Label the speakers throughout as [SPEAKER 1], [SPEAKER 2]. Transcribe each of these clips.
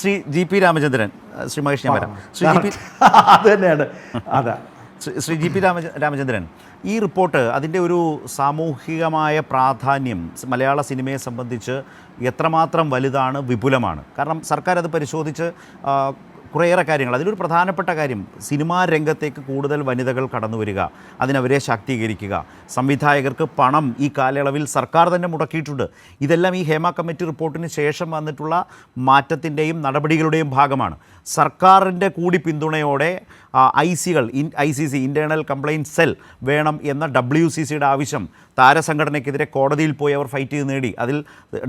[SPEAKER 1] Shri G P Ramachandran Shri Mahesh ഞാൻ വരാം. Shri G P
[SPEAKER 2] അത് തന്നെയാണ്. അതാ.
[SPEAKER 1] ശ്രീ- ശ്രീ ജി പി രാമച രാമചന്ദ്രൻ ഈ റിപ്പോർട്ട് അതിന്റെ ഒരു സാമൂഹികമായ പ്രാധാന്യം മലയാള സിനിമയെ സംബന്ധിച്ച് എത്രമാത്രം വലുതാണ് വിപുലമാണ്? കാരണം സർക്കാർ അത് പരിശോധിച്ച് കുറേയേറെ കാര്യങ്ങൾ. അതിലൊരു പ്രധാനപ്പെട്ട കാര്യം സിനിമാ രംഗത്തേക്ക് കൂടുതൽ വനിതകൾ കടന്നു വരിക അതിനവരെ ശാക്തീകരിക്കുക. സംവിധായകർക്ക് പണം ഈ കാലയളവിൽ സർക്കാർ തന്നെ മുടക്കിയിട്ടുണ്ട്. ഇതെല്ലാം ഈ ഹേമ കമ്മിറ്റി റിപ്പോർട്ടിന് ശേഷം വന്നിട്ടുള്ള മാറ്റത്തിന്റെയും നടപടികളുടെയും ഭാഗമാണ്. സർക്കാരിന്റെ കൂടി പിന്തുണയോടെ I സികൾ in I C C internal complaint cell വേണം എന്ന ഡബ്ല്യു സി സിയുടെ ആവശ്യം താരസംഘടനയ്ക്കെതിരെ കോടതിയിൽ പോയി അവർ ഫൈറ്റ് ചെയ്ത് നേടി. അതിൽ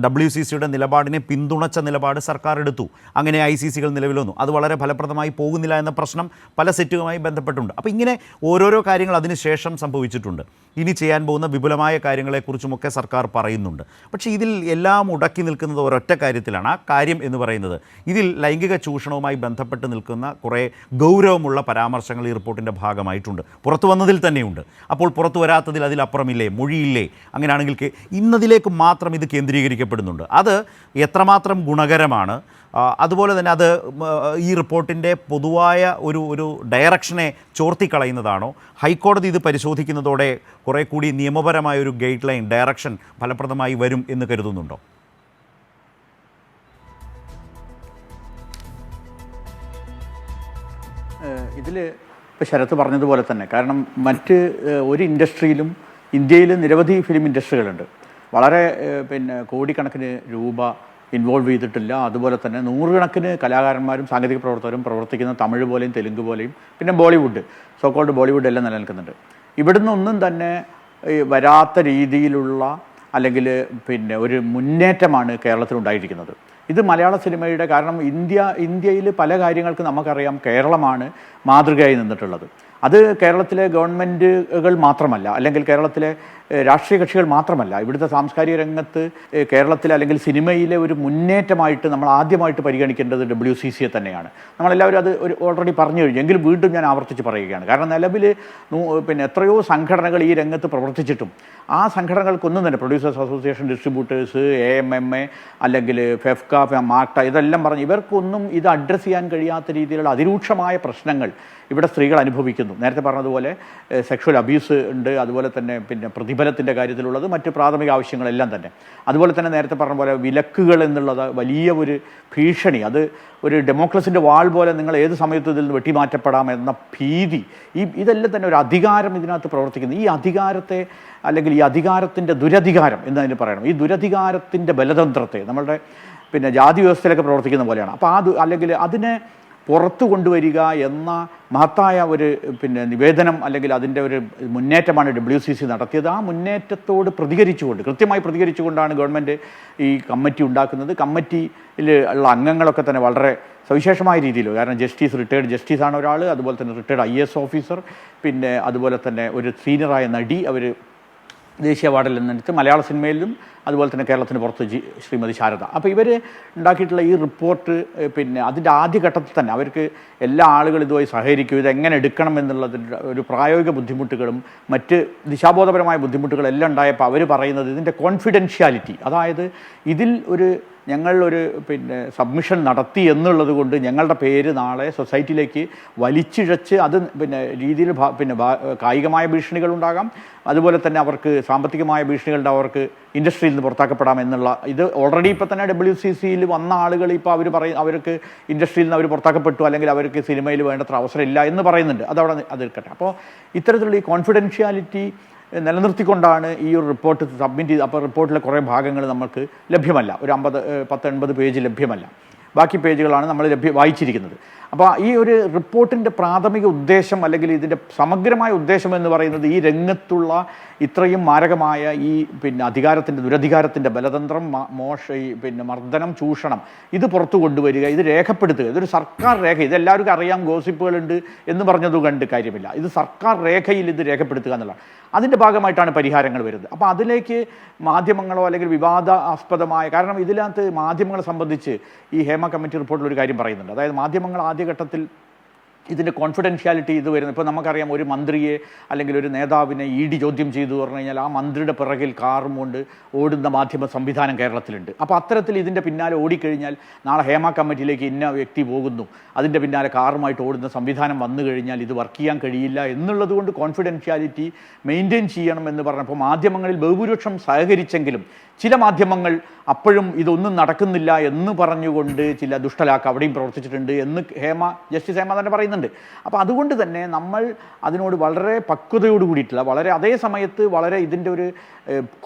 [SPEAKER 1] ഡബ്ല്യു സി സിയുടെ നിലപാടിനെ പിന്തുണച്ച നിലപാട് സർക്കാർ എടുത്തു. അങ്ങനെ ഐ സി സികൾ നിലവിൽ വന്നു. അത് വളരെ ഫലപ്രദമായി പോകുന്നില്ല എന്ന പ്രശ്നം പല സെറ്റുമായി ബന്ധപ്പെട്ടുണ്ട്. അപ്പോൾ ഇങ്ങനെ ഓരോരോ കാര്യങ്ങൾ അതിനുശേഷം സംഭവിച്ചിട്ടുണ്ട്. ഇനി ചെയ്യാൻ പോകുന്ന വിപുലമായ കാര്യങ്ങളെക്കുറിച്ചുമൊക്കെ സർക്കാർ പറയുന്നുണ്ട്. പക്ഷേ ഇതിൽ എല്ലാം ഉടക്കി നിൽക്കുന്നത് ഒരൊറ്റ കാര്യത്തിലാണ്. ആ കാര്യം എന്ന് പറയുന്നത് ഇതിൽ ലൈംഗിക ചൂഷണവുമായി ബന്ധപ്പെട്ട് നിൽക്കുന്ന കുറേ ഗൗരവമുള്ള പരാമർശങ്ങൾ ഈ റിപ്പോർട്ടിന്റെ ഭാഗമായിട്ടുണ്ട്. പുറത്തു വന്നതിൽ തന്നെയുണ്ട്. അപ്പോൾ പുറത്തു വരാത്തതിൽ അതിലപ്പുറമില്ലേ? മൊഴിയില്ലേ? അങ്ങനെയാണെങ്കിൽ ഇന്നതിലേക്ക് മാത്രം ഇത് കേന്ദ്രീകരിക്കപ്പെടുന്നുണ്ട്. അത് എത്രമാത്രം ഗുണകരമാണ്? അതുപോലെ തന്നെ അത് ഈ റിപ്പോർട്ടിന്റെ പൊതുവായ ഒരു ഒരു ഡയറക്ഷനെ ചോർത്തിക്കളയുന്നതാണോ? ഹൈക്കോടതി ഇത് പരിശോധിക്കുന്നതോടെ കുറേ കൂടി നിയമപരമായ ഒരു ഗൈഡ് ലൈൻ ഡയറക്ഷൻ ഫലപ്രദമായി വരും എന്ന് കരുതുന്നുണ്ടോ?
[SPEAKER 2] ഇതിൽ ഇപ്പോൾ ശരത്ത് പറഞ്ഞതുപോലെ തന്നെ. കാരണം മറ്റ് ഒരു ഇൻഡസ്ട്രിയിലും ഇന്ത്യയിൽ നിരവധി ഫിലിം ഇൻഡസ്ട്രികളുണ്ട്. വളരെ പിന്നെ കോടിക്കണക്കിന് രൂപ ഇൻവോൾവ് ചെയ്തിട്ടില്ല. അതുപോലെ തന്നെ നൂറുകണക്കിന് കലാകാരന്മാരും സാങ്കേതിക പ്രവർത്തകരും പ്രവർത്തിക്കുന്ന തമിഴ് പോലെയും തെലുങ്ക് പോലെയും പിന്നെ ബോളിവുഡ് സോക്കോൾഡ് ബോളിവുഡ് എല്ലാം നിലനിൽക്കുന്നുണ്ട്. ഇവിടുന്ന് ഒന്നും തന്നെ വരാത്ത രീതിയിലുള്ള അല്ലെങ്കിൽ പിന്നെ ഒരു മുന്നേറ്റമാണ് കേരളത്തിൽ ഉണ്ടായിരിക്കുന്നത് ഇത് മലയാള സിനിമയുടെ കാരണം ഇന്ത്യ ഇന്ത്യയിൽ പല കാര്യങ്ങൾക്ക് നമുക്കറിയാം കേരളമാണ് മാതൃകയായി നിന്നിട്ടുള്ളത്. അത് കേരളത്തിലെ ഗവൺമെന്റുകൾ മാത്രമല്ല അല്ലെങ്കിൽ കേരളത്തിലെ രാഷ്ട്രീയ കക്ഷികൾ മാത്രമല്ല ഇവിടുത്തെ സാംസ്കാരിക രംഗത്ത് കേരളത്തിലെ അല്ലെങ്കിൽ സിനിമയിലെ ഒരു മുന്നേറ്റമായിട്ട് നമ്മൾ ആദ്യമായിട്ട് പരിഗണിക്കേണ്ടത് ഡബ്ല്യു സി സിയെ തന്നെയാണ്. നമ്മളെല്ലാവരും അത് ഒരു ഓൾറെഡി പറഞ്ഞു കഴിഞ്ഞു. എങ്കിലും വീണ്ടും ഞാൻ ആവർത്തിച്ച് പറയുകയാണ്. കാരണം നിലവിൽ പിന്നെ എത്രയോ സംഘടനകൾ ഈ രംഗത്ത് പ്രവർത്തിച്ചിട്ടും ആ സംഘടനകൾക്കൊന്നും തന്നെ producers association distributors A M M A അല്ലെങ്കിൽ ഫെഫ്ക മാക്ട ഇതെല്ലാം പറഞ്ഞ് ഇവർക്കൊന്നും ഇത് അഡ്രസ്സ് ചെയ്യാൻ കഴിയാത്ത രീതിയിലുള്ള അതിരൂക്ഷമായ പ്രശ്നങ്ങൾ ഇവിടെ സ്ത്രീകൾ അനുഭവിക്കുന്നു. നേരത്തെ പറഞ്ഞതുപോലെ സെക്ഷൽ അബ്യൂസ് ഉണ്ട് അതുപോലെ തന്നെ പിന്നെ പ്രതിഫലത്തിന്റെ കാര്യത്തിലുള്ളത് മറ്റ് പ്രാഥമിക ആവശ്യങ്ങളെല്ലാം തന്നെ. അതുപോലെ തന്നെ നേരത്തെ പറഞ്ഞ പോലെ വിലക്കുകൾ എന്നുള്ളത് വലിയ ഒരു ഭീഷണി. അത് ഒരു ഡെമോക്രസിന്റെ വാൾ പോലെ നിങ്ങൾ ഏത് സമയത്ത് ഇതിൽ നിന്ന് വെട്ടിമാറ്റപ്പെടാം എന്ന ഭീതി. ഈ ഇതെല്ലാം തന്നെ ഒരു അധികാരം ഇതിനകത്ത് പ്രവർത്തിക്കുന്നു. ഈ അധികാരത്തെ അല്ലെങ്കിൽ ഈ അധികാരത്തിന്റെ ദുരധികാരം എന്നതിന് പറയണം. ഈ ദുരധികാരത്തിന്റെ ബലതന്ത്രത്തെ നമ്മളുടെ പിന്നെ ജാതി വ്യവസ്ഥയിലൊക്കെ പ്രവർത്തിക്കുന്ന പോലെയാണ്. അപ്പോൾ ആ അല്ലെങ്കിൽ അതിനെ പുറത്തു കൊണ്ടുവരിക എന്ന മഹത്തായ ഒരു പിന്നെ നിവേദനം അല്ലെങ്കിൽ അതിന്റെ ഒരു മുന്നേറ്റമാണ് ഡബ്ല്യു സി സി നടത്തിയത്. ആ മുന്നേറ്റത്തോട് പ്രതികരിച്ചുകൊണ്ട് കൃത്യമായി പ്രതികരിച്ചുകൊണ്ടാണ് ഗവൺമെന്റ് ഈ കമ്മിറ്റി ഉണ്ടാക്കുന്നത്. കമ്മിറ്റിയിൽ ഉള്ള അംഗങ്ങളൊക്കെ തന്നെ വളരെ സവിശേഷമായ രീതിയിൽ കാരണം ജസ്റ്റിസ് റിട്ടയർഡ് ജസ്റ്റിസാണ് ഒരാൾ അതുപോലെ തന്നെ റിട്ടയർഡ് ഐ എസ് ഓഫീസർ പിന്നെ അതുപോലെ തന്നെ ഒരു സീനിയറായ നടി അവർ ദേശീയ അവാർഡിൽ നിന്നെടുത്ത് മലയാള സിനിമയിലും അതുപോലെ തന്നെ കേരളത്തിന് പുറത്ത് ജി ശ്രീമതി ശാരദ. അപ്പോൾ ഇവർ ഉണ്ടാക്കിയിട്ടുള്ള ഈ റിപ്പോർട്ട് പിന്നെ അതിന്റെ ആദ്യഘട്ടത്തിൽ തന്നെ അവർക്ക് എല്ലാ ആളുകളും ഇതുമായി സഹകരിക്കും. ഇതെങ്ങനെ എടുക്കണം എന്നുള്ളതിന്റെ ഒരു പ്രായോഗിക ബുദ്ധിമുട്ടുകളും മറ്റ് ദിശാബോധപരമായ ബുദ്ധിമുട്ടുകളെല്ലാം ഉണ്ടായപ്പോൾ അവർ പറയുന്നത് ഇതിന്റെ കോൺഫിഡൻഷ്യാലിറ്റി അതായത് ഇതിൽ ഒരു ഞങ്ങൾ ഒരു പിന്നെ സബ്മിഷൻ നടത്തി എന്നുള്ളത് കൊണ്ട് ഞങ്ങളുടെ പേര് നാളെ സൊസൈറ്റിയിലേക്ക് വലിച്ചിഴച്ച് അത് പിന്നെ രീതിയിൽ പിന്നെ കായികമായ ഭീഷണികളുണ്ടാകാം അതുപോലെ തന്നെ അവർക്ക് സാമ്പത്തികമായ ഭീഷണികളുണ്ടാകും അവർക്ക് ഇൻഡസ്ട്രിയിൽ നിന്ന് പുറത്താക്കപ്പെടാം എന്നുള്ള ഇത് ഓൾറെഡി ഇപ്പോൾ തന്നെ ഡബ്ല്യു സി സിയിൽ വന്ന ആളുകൾ ഇപ്പോൾ അവർ പറയും അവർക്ക് ഇൻഡസ്ട്രിയിൽ നിന്ന് അവർ പുറത്താക്കപ്പെട്ടു അല്ലെങ്കിൽ അവർക്ക് സിനിമയിൽ വേണ്ടത്ര അവസരമില്ല എന്ന് പറയുന്നുണ്ട്. അതവിടെ അത് എടുക്കട്ടെ അപ്പോൾ ഇത്തരത്തിലുള്ള ഈ കോൺഫിഡൻഷ്യാലിറ്റി നിലനിർത്തിക്കൊണ്ടാണ് ഈ ഒരു റിപ്പോർട്ട് സബ്മിറ്റ് ചെയ്ത് അപ്പോൾ റിപ്പോർട്ടിലെ കുറേ ഭാഗങ്ങൾ നമുക്ക് ലഭ്യമല്ല. ഒരു അമ്പത് പത്ത് എൺപത് പേജ് ലഭ്യമല്ല. ബാക്കി പേജുകളാണ് നമ്മൾ ലഭ്യ വായിച്ചിരിക്കുന്നത്. അപ്പോൾ ഈ ഒരു റിപ്പോർട്ടിന്റെ പ്രാഥമിക ഉദ്ദേശം അല്ലെങ്കിൽ ഇതിന്റെ സമഗ്രമായ ഉദ്ദേശം എന്ന് പറയുന്നത് ഈ രംഗത്തുള്ള ഇത്രയും മാരകമായ ഈ പിന്നെ അധികാരത്തിന്റെ ദുരധികാരത്തിന്റെ ബലതന്ത്രം മോശ പിന്നെ മർദ്ദനം ചൂഷണം ഇത് പുറത്തു കൊണ്ടുവരിക ഇത് രേഖപ്പെടുത്തുക. ഇതൊരു സർക്കാർ രേഖ. ഇതെല്ലാവർക്കും അറിയാം ഗോസിപ്പുകളുണ്ട് എന്ന് പറഞ്ഞത് കണ്ട് കാര്യമില്ല. ഇത് സർക്കാർ രേഖയിൽ ഇത് രേഖപ്പെടുത്തുക എന്നുള്ളതാണ് അതിന്റെ ഭാഗമായിട്ടാണ് പരിഹാരങ്ങൾ വരുന്നത്. അപ്പോൾ അതിലേക്ക് മാധ്യമങ്ങളോ അല്ലെങ്കിൽ വിവാദാസ്പദമായ കാരണം ഇതിനകത്ത് മാധ്യമങ്ങളെ സംബന്ധിച്ച് ഈ ഹേമ കമ്മിറ്റി റിപ്പോർട്ടിൽ ഒരു കാര്യം പറയുന്നുണ്ട്. അതായത് മാധ്യമങ്ങൾ ആദ്യഘട്ടത്തിൽ ഇതിന്റെ കോൺഫിഡൻഷ്യാലിറ്റി ഇത് വരുന്നത് ഇപ്പോൾ നമുക്കറിയാം ഒരു മന്ത്രിയെ അല്ലെങ്കിൽ ഒരു നേതാവിനെ ഇ ഡി ചോദ്യം ചെയ്തു പറഞ്ഞു കഴിഞ്ഞാൽ ആ മന്ത്രിയുടെ പിറകിൽ കാറും കൊണ്ട് ഓടുന്ന മാധ്യമ സംവിധാനം കേരളത്തിലുണ്ട്. അപ്പോൾ അത്തരത്തിൽ ഇതിന്റെ പിന്നാലെ ഓടിക്കഴിഞ്ഞാൽ നാളെ ഹേമ കമ്മിറ്റിയിലേക്ക് ഇന്ന വ്യക്തി പോകുന്നു. അതിന്റെ പിന്നാലെ കാറുമായിട്ട് ഓടുന്ന സംവിധാനം വന്നു കഴിഞ്ഞാൽ ഇത് വർക്ക് ചെയ്യാൻ കഴിയില്ല എന്നുള്ളത് കൊണ്ട് കോൺഫിഡൻഷ്യാലിറ്റി മെയിന്റെയിൻ ചെയ്യണം എന്ന് പറഞ്ഞപ്പോൾ മാധ്യമങ്ങളിൽ ബഹുഭൂരിപക്ഷം സഹകരിച്ചെങ്കിലും ചില മാധ്യമങ്ങൾ അപ്പോഴും ഇതൊന്നും നടക്കുന്നില്ല എന്ന് പറഞ്ഞുകൊണ്ട് ചില ദുഷ്ടലാക്ക് അവിടെയും പ്രവർത്തിച്ചിട്ടുണ്ട് എന്ന് ഹേമ ജസ്റ്റിസ് ഹേമ തന്നെ പറയുന്നുണ്ട്. അപ്പോൾ അതുകൊണ്ട് തന്നെ നമ്മൾ അതിനോട് വളരെ പക്വതയോട് കൂടിയിട്ടുള്ള വളരെ അതേ സമയത്ത് വളരെ ഇതിന്റെ ഒരു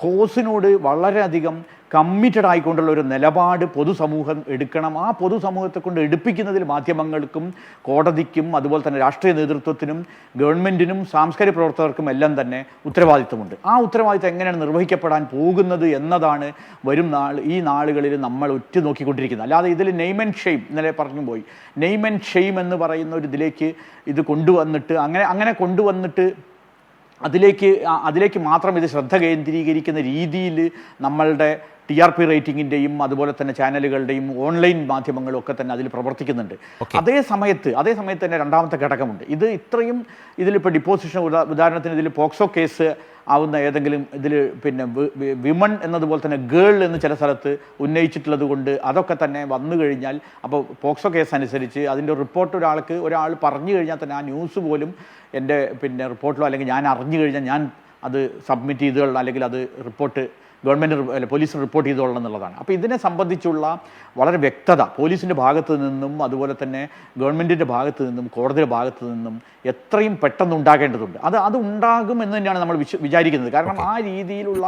[SPEAKER 2] കോസിനോട് വളരെയധികം കമ്മിറ്റഡ് ആയിക്കൊണ്ടുള്ള ഒരു നിലപാട് പൊതുസമൂഹം എടുക്കണം. ആ പൊതുസമൂഹത്തെ കൊണ്ട് എടുപ്പിക്കുന്നതിൽ മാധ്യമങ്ങൾക്കും കോടതിക്കും അതുപോലെ തന്നെ രാഷ്ട്രീയ നേതൃത്വത്തിനും ഗവൺമെന്റിനും സാംസ്കാരിക പ്രവർത്തകർക്കും എല്ലാം തന്നെ ഉത്തരവാദിത്വമുണ്ട് ആ ഉത്തരവാദിത്വം എങ്ങനെയാണ് നിർവഹിക്കപ്പെടാൻ പോകുന്നത് എന്നതാണ് വരും നാൾ ഈ നാളുകളിൽ നമ്മൾ ഒറ്റ നോക്കിക്കൊണ്ടിരിക്കുന്നത്. അല്ലാതെ ഇതിൽ നെയ്മ് ആൻഡ് ഷെയിം ഇന്നലെ പറഞ്ഞു പോയി. നെയ്മ് ആൻഡ് എന്ന് പറയുന്ന ഒരു ഇതിലേക്ക് ഇത് കൊണ്ടുവന്നിട്ട് അങ്ങനെ അങ്ങനെ കൊണ്ടുവന്നിട്ട് അതിലേക്ക് അതിലേക്ക് മാത്രം ഇത് ശ്രദ്ധ കേന്ദ്രീകരിക്കുന്ന രീതിയിൽ നമ്മളുടെ ടി ആർ പി റേറ്റിംഗിന്റെയും അതുപോലെ തന്നെ ചാനലുകളുടെയും ഓൺലൈൻ മാധ്യമങ്ങളും ഒക്കെ തന്നെ അതിൽ പ്രവർത്തിക്കുന്നുണ്ട്. അതേ സമയത്ത് അതേ സമയത്ത് തന്നെ രണ്ടാമത്തെ ഘടകമുണ്ട്. ഇത് ഇത്രയും ഇതിലിപ്പോൾ ഡിപ്പോസിഷൻ ഉദാ- ഉദാഹരണത്തിന് ഇതിൽ പോക്സോ കേസ് ആവുന്ന ഏതെങ്കിലും ഇതിൽ പിന്നെ വിമൺ എന്നതുപോലെ തന്നെ ഗേൾ എന്ന് ചില സ്ഥലത്ത് ഉന്നയിച്ചിട്ടുള്ളത് കൊണ്ട് അതൊക്കെ തന്നെ വന്നു കഴിഞ്ഞാൽ അപ്പോൾ പോക്സോ കേസ് അനുസരിച്ച് അതിന്റെ റിപ്പോർട്ട് ഒരാൾക്ക് ഒരാൾ പറഞ്ഞു കഴിഞ്ഞാൽ തന്നെ ആ ന്യൂസ് പോലും എന്റെ പിന്നെ റിപ്പോർട്ടിലോ അല്ലെങ്കിൽ ഞാൻ അറിഞ്ഞു കഴിഞ്ഞാൽ ഞാൻ അത് സബ്മിറ്റ് ചെയ്തുകൊള്ളാം അല്ലെങ്കിൽ അത് റിപ്പോർട്ട് ഗവൺമെന്റ് പോലീസിന് റിപ്പോർട്ട് ചെയ്തോളണം എന്നുള്ളതാണ്. അപ്പോൾ ഇതിനെ സംബന്ധിച്ചുള്ള വളരെ വ്യക്തത പോലീസിന്റെ ഭാഗത്ത് നിന്നും അതുപോലെ തന്നെ ഗവൺമെന്റിന്റെ ഭാഗത്ത് നിന്നും കോടതിയുടെ ഭാഗത്ത് നിന്നും എത്രയും പെട്ടെന്ന് ഉണ്ടാകേണ്ടതുണ്ട്. അത് അത് ഉണ്ടാകും എന്ന് തന്നെയാണ് നമ്മൾ വിചാരിക്കുന്നത്. കാരണം ആ രീതിയിലുള്ള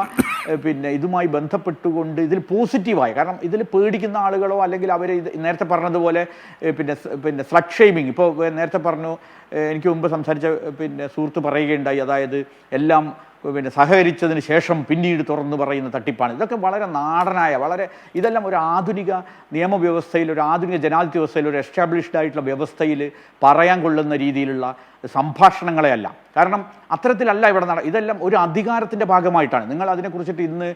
[SPEAKER 2] പിന്നെ ഇതുമായി ബന്ധപ്പെട്ടുകൊണ്ട് ഇതിൽ പോസിറ്റീവായ കാരണം ഇതിൽ പേടിക്കുന്ന ആളുകളോ അല്ലെങ്കിൽ അവർ നേരത്തെ പറഞ്ഞതുപോലെ പിന്നെ പിന്നെ സ്ലഡ് ഷെയ്മിങ് ഇപ്പോൾ നേരത്തെ പറഞ്ഞു എനിക്ക് മുമ്പ് സംസാരിച്ച പിന്നെ സുഹൃത്ത് പറയുകയുണ്ടായി. അതായത് എല്ലാം പിന്നെ സഹകരിച്ചതിന് ശേഷം പിന്നീട് തുറന്നു പറയുന്ന തട്ടിപ്പാണ്. ഇതൊക്കെ വളരെ നാടനായ വളരെ ഇതെല്ലാം ഒരു ആധുനിക നിയമവ്യവസ്ഥയിൽ ഒരു ആധുനിക ജനാധിപത്യ വ്യവസ്ഥയിൽ ഒരു എസ്റ്റാബ്ലിഷ്ഡ് ആയിട്ടുള്ള വ്യവസ്ഥയിൽ പറയാൻ കൊള്ളുന്ന രീതിയിലുള്ള സംഭാഷണങ്ങളെ അല്ല കാരണം അത്തരത്തിലല്ല ഇവിടെ നട ഇതെല്ലാം ഒരു അധികാരത്തിന്റെ ഭാഗമായിട്ടാണ്. നിങ്ങൾ അതിനെക്കുറിച്ചിട്ട് ഇന്ന്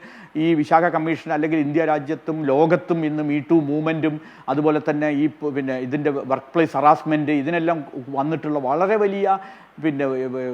[SPEAKER 2] ഈ വിശാഖ കമ്മീഷൻ അല്ലെങ്കിൽ ഇന്ത്യ രാജ്യത്തും ലോകത്തും ഇന്ന് മീറ്റു മൂവ്മെന്റും അതുപോലെ തന്നെ ഈ പിന്നെ ഇതിന്റെ വർക്ക് പ്ലേസ് ഹറാസ്മെന്റ് ഇതിനെല്ലാം വന്നിട്ടുള്ള വളരെ വലിയ പിന്നെ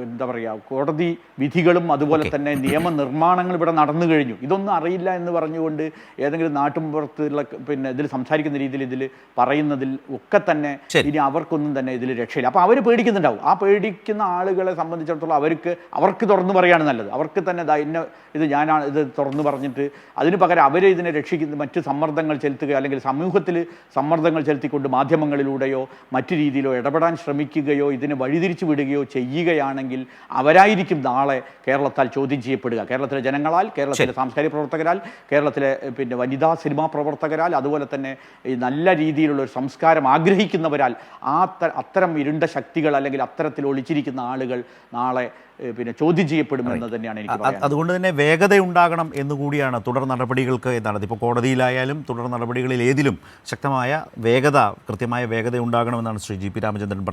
[SPEAKER 2] എന്താ പറയുക കോടതി വിധികളും അതുപോലെ തന്നെ നിയമനിർമ്മാണങ്ങൾ ഇവിടെ നടന്നു കഴിഞ്ഞു. ഇതൊന്നും അറിയില്ല എന്ന് പറഞ്ഞുകൊണ്ട് ഏതെങ്കിലും നാട്ടുമ്പുറത്തുള്ള പിന്നെ ഇതിൽ സംസാരിക്കുന്ന രീതിയിൽ ഇതിൽ പറയുന്നതിൽ ഒക്കെ തന്നെ. ഇനി അവർക്കൊന്നും തന്നെ ഇതിൽ രക്ഷയില്ല. അപ്പോൾ അവർ പേടിക്കുന്നുണ്ടാവും. ആ പേടിക്കുന്ന ആളുകളെ സംബന്ധിച്ചിടത്തോളം അവർക്ക് അവർക്ക് തുറന്നു പറയാണ് നല്ലത്. അവർക്ക് തന്നെ ഇന്ന ഇത് ഞാനാണ് ഇത് തുറന്നു പറഞ്ഞിട്ട് അതിന് പകരം അവരെ ഇതിനെ രക്ഷിക്കുന്ന മറ്റ് സമ്മർദ്ദങ്ങൾ ചെലുത്തുക അല്ലെങ്കിൽ സമൂഹത്തിൽ സമ്മർദ്ദങ്ങൾ ചെലുത്തിക്കൊണ്ട് മാധ്യമങ്ങളിലൂടെയോ മറ്റു രീതിയിലോ ഇടപെടാൻ ശ്രമിക്കുകയോ ഇതിനെ വഴിതിരിച്ചു വിടുകയോ ചെയ്യുകയാണെങ്കിൽ അവരായിരിക്കും നാളെ കേരളത്താൽ ചോദ്യം ചെയ്യപ്പെടുക. കേരളത്തിലെ ജനങ്ങളാൽ കേരളത്തിലെ സാംസ്കാരിക പ്രവർത്തകരാൽ കേരളത്തിലെ പിന്നെ വനിതാ സിനിമാ പ്രവർത്തകരാൽ അതുപോലെ തന്നെ നല്ല രീതിയിലുള്ള ഒരു സംസ്കാരം ആഗ്രഹിക്കുന്നവരാൽ ആ അത്തരം ഇരുണ്ട ശക്തികൾ അല്ലെങ്കിൽ അത്തരത്തിൽ ഒളിച്ചിരിക്കുന്ന ആളുകൾ നാളെ പിന്നെ ചോദ്യം ചെയ്യപ്പെടുമെന്ന് തന്നെയാണ് എനിക്ക്
[SPEAKER 1] അതുകൊണ്ട് തന്നെ വേഗത ഉണ്ടാകണം എന്നുകൂടിയാണ് തുടർ നടപടികൾക്ക് എന്നാണ് ഇപ്പോൾ കോടതിയിലായാലും തുടർ നടപടികളിൽ ഏതിലും ശക്തമായ വേഗത കൃത്യമായ വേഗത ഉണ്ടാകണമെന്നാണ് ശ്രീ ജി പി രാമചന്ദ്രൻ പറഞ്ഞത്.